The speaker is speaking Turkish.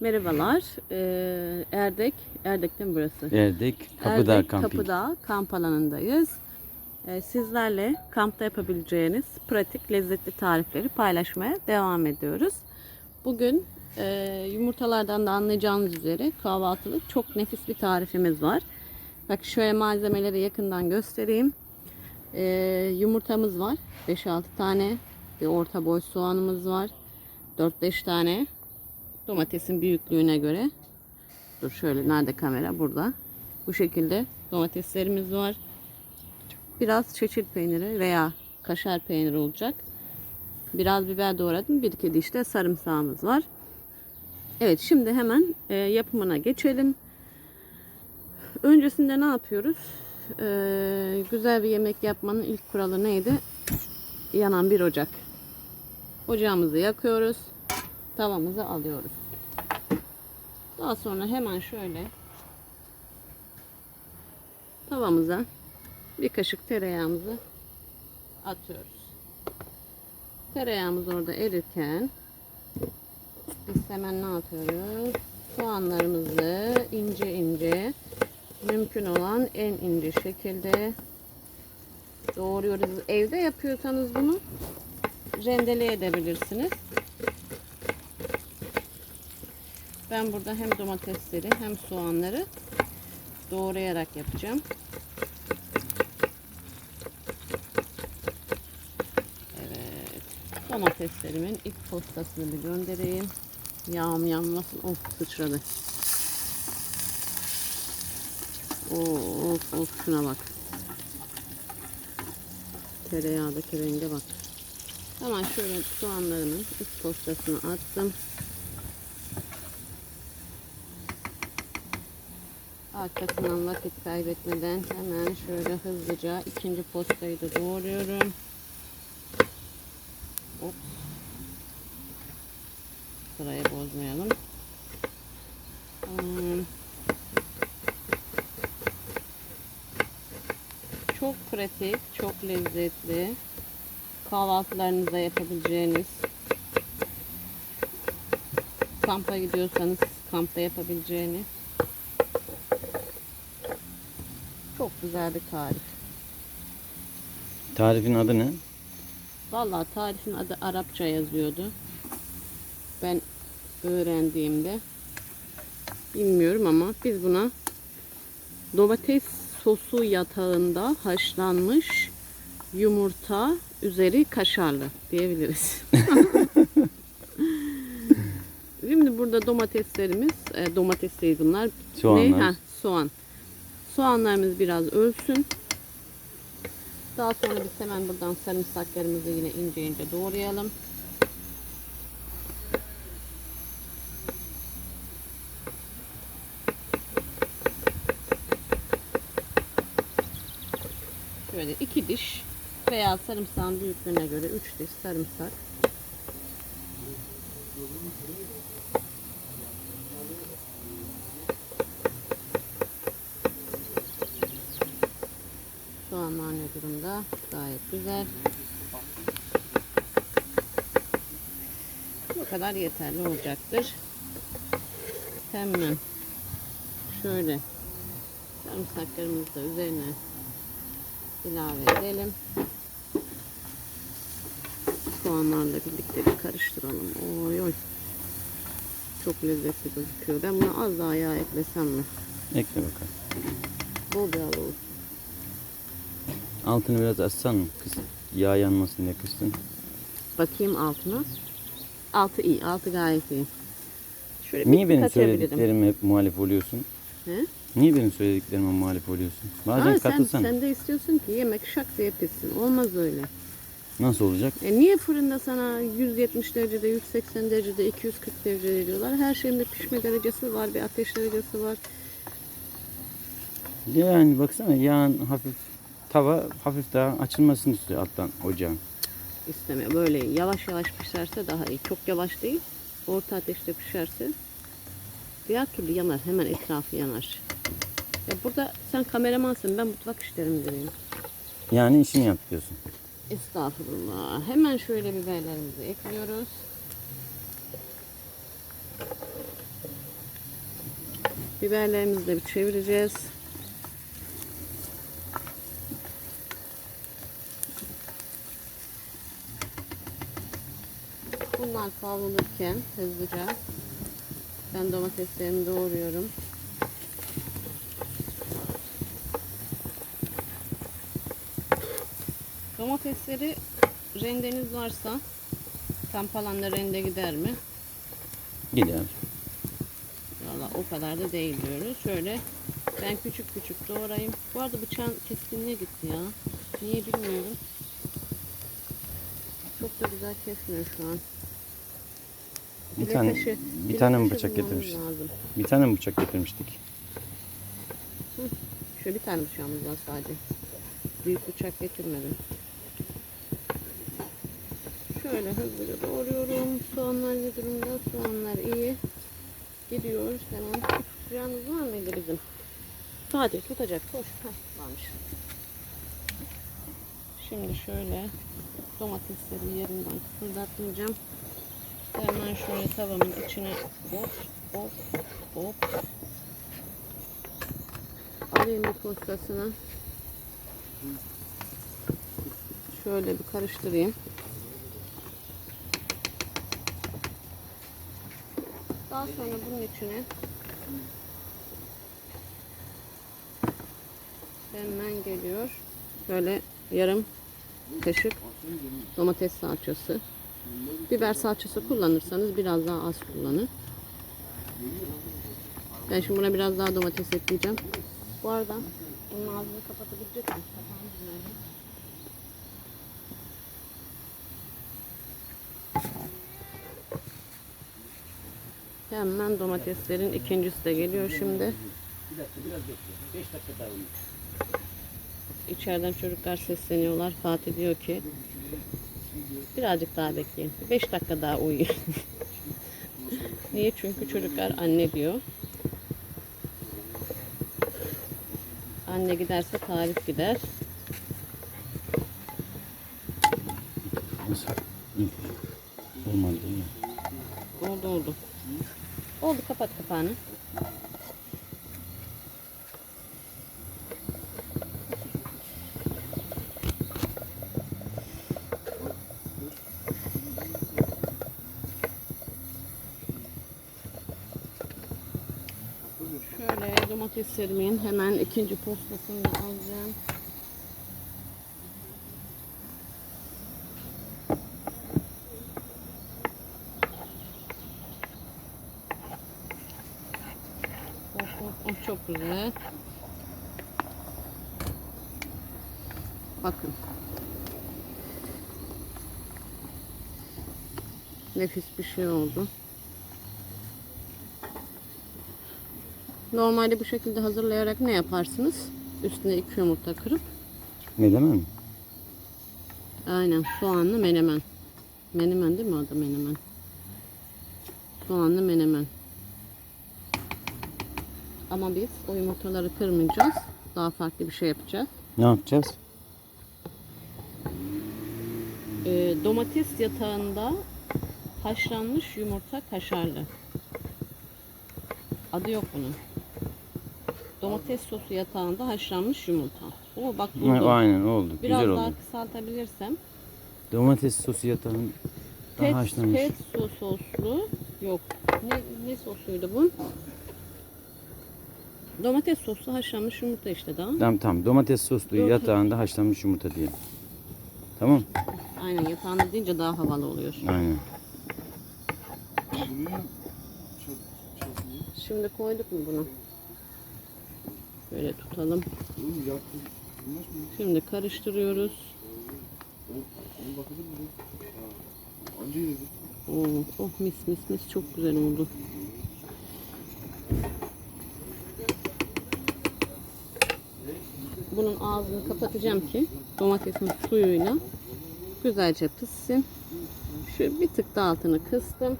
Merhabalar. Ee, Erdek, Erdek'ten burası. Erdek, Kapıdağ Erdek, Kamping. Kapıdağ kamp alanındayız. Ee, sizlerle kampta yapabileceğiniz pratik, lezzetli tarifleri paylaşmaya devam ediyoruz. Bugün e, yumurtalardan da anlayacağınız üzere kahvaltılık çok nefis bir tarifimiz var. Bak şöyle malzemeleri yakından göstereyim. Ee, yumurtamız var. 5-6 tane. Bir orta boy soğanımız var. 4-5 tane. Domatesin büyüklüğüne göre. Dur şöyle nerede kamera? Burada. Bu şekilde domateslerimiz var. Biraz çeçil peyniri veya kaşar peyniri olacak. Biraz biber doğradım. Bir iki diş sarımsağımız var. Evet şimdi hemen e, yapımına geçelim. Öncesinde ne yapıyoruz? Ee, güzel bir yemek yapmanın ilk kuralı neydi? Yanan bir ocak. Ocağımızı yakıyoruz. Tavamızı alıyoruz. Daha sonra hemen şöyle tavamıza bir kaşık tereyağımızı atıyoruz. Tereyağımız orada erirken biz hemen ne yapıyoruz? Soğanlarımızı ince ince mümkün olan en ince şekilde doğruyoruz. Evde yapıyorsanız bunu rendele Ben burada hem domatesleri hem soğanları doğrayarak yapacağım. Evet. Domateslerimin ilk postasını bir göndereyim. Yağım yanmasın. Of sıçradı. Of of şuna bak. Tereyağdaki renge bak. Hemen şöyle soğanlarımın ilk postasını attım. Arkasından vakit kaybetmeden hemen şöyle hızlıca ikinci postayı da doğruyorum. Hop. Sırayı bozmayalım. Hmm. Çok pratik, çok lezzetli. Kahvaltılarınızda yapabileceğiniz. Kampa gidiyorsanız kampta yapabileceğiniz. Çok güzel bir tarif. Tarifin adı ne? Vallahi tarifin adı Arapça yazıyordu. Ben öğrendiğimde bilmiyorum ama biz buna domates sosu yatağında haşlanmış yumurta üzeri kaşarlı diyebiliriz. Şimdi burada domateslerimiz, e, domates değil bunlar. Soğanlar. Ne? Ha, soğan. Soğanlarımız biraz ölsün. Daha sonra biz hemen buradan sarımsaklarımızı yine ince ince doğrayalım. Şöyle iki diş veya sarımsağın büyüklüğüne göre üç diş sarımsak. Ne durumda? Gayet güzel. Bu kadar yeterli olacaktır. Hemen şöyle sarımsaklarımızı da üzerine ilave edelim. Soğanlarla birlikte bir karıştıralım. Oy oy. Çok lezzetli gözüküyor. Ben buna az daha yağ eklesem mi? Ekle bakalım. Bol yağlı olsun. Altını biraz açsan mı? Kız, yağ yanmasın diye kıstın. Bakayım altına. Altı iyi. Altı gayet iyi. Şöyle Niye bir benim söylediklerime hep muhalif oluyorsun? He? Niye benim söylediklerime muhalif oluyorsun? Bazen sen, katılsan sen de istiyorsun ki yemek şak diye pişsin. Olmaz öyle. nasıl olacak? E niye fırında sana 170 derecede, 180 derecede, 240 derecede veriyorlar? Her şeyin bir pişme derecesi var, bir ateş derecesi var. Yani baksana yağın hafif tava hafif daha açılmasını istiyor alttan ocağın. İstemiyor. Böyle yavaş yavaş pişerse daha iyi. Çok yavaş değil. Orta ateşte pişerse diğer türlü yanar. Hemen etrafı yanar. Ya burada sen kameramansın. Ben mutfak işlerindeyim. Yani işini yap diyorsun. Estağfurullah. Hemen şöyle biberlerimizi ekliyoruz. Biberlerimizi de bir çevireceğiz. Bunlar kavrulurken hızlıca ben domateslerimi doğruyorum. Domatesleri rendeniz varsa tam palanla rende gider mi? Gider. Valla o kadar da değil diyoruz. Şöyle ben küçük küçük doğrayayım. Bu arada bıçağın keskinliği gitti ya. Niye bilmiyorum. Çok da güzel kesmiyor şu an. Bir tane taşı- bir tane mi bıçak bulmamız getirmiş? lazım. Bir tane mi bıçak getirmiştik? Şöyle bir tane bıçağımız var sadece. Büyük bıçak getirmedim. Şöyle hızlıca doğruyorum. Soğanlar ne durumda? Soğanlar iyi. Gidiyoruz hemen. Tutacağımız var mıydı bizim? Fatih tutacak. Koş. Heh, varmış. Şimdi şöyle domatesleri yerinden kıpırdatmayacağım. Hemen şöyle tavamın içine hop hop hop alayım bir postasını. Şöyle bir karıştırayım. Daha sonra bunun içine hemen geliyor. Böyle yarım kaşık domates salçası. Biber salçası kullanırsanız biraz daha az kullanın. Ben şimdi buna biraz daha domates ekleyeceğim. Bu arada bunun ağzını kapatabilecek nerede? Hemen domateslerin ikincisi de geliyor şimdi. İçeriden çocuklar sesleniyorlar. Fatih diyor ki birazcık daha bekleyin. 5 dakika daha uyuyun. Niye? Çünkü çocuklar anne diyor. Anne giderse tarif gider. Olmadı değil mi? Oldu oldu. Oldu kapat kapağını. Şöyle domateslerimin hemen ikinci postasını da alacağım. Oh, oh, çok güzel. Bakın. Nefis bir şey oldu. Normalde bu şekilde hazırlayarak ne yaparsınız? Üstüne iki yumurta kırıp Ne demem? Aynen soğanlı menemen. Menemen değil mi adı menemen? Soğanlı menemen. Ama biz o yumurtaları kırmayacağız. Daha farklı bir şey yapacağız. Ne yapacağız? Ee, domates yatağında haşlanmış yumurta kaşarlı. Adı yok bunun. Domates sosu yatağında haşlanmış yumurta. Oo bak buldum. Aynen oldu. Biraz Güzel daha oldu. kısaltabilirsem. Domates sosu yatağın Pet, haşlanmış. pet su soslu. Yok. Ne, ne sosuydu bu? Domates soslu haşlanmış yumurta işte daha. Tamam tamam. Domates soslu Yok. yatağında haşlanmış yumurta diye. Tamam. Aynen yatağında deyince daha havalı oluyor. Aynen. Şimdi koyduk mu bunu? Böyle tutalım. Şimdi karıştırıyoruz. Oh, oh mis mis mis çok güzel oldu. Bunun ağzını kapatacağım ki domatesin suyuyla güzelce pişsin. Şu bir tık da altını kıstım.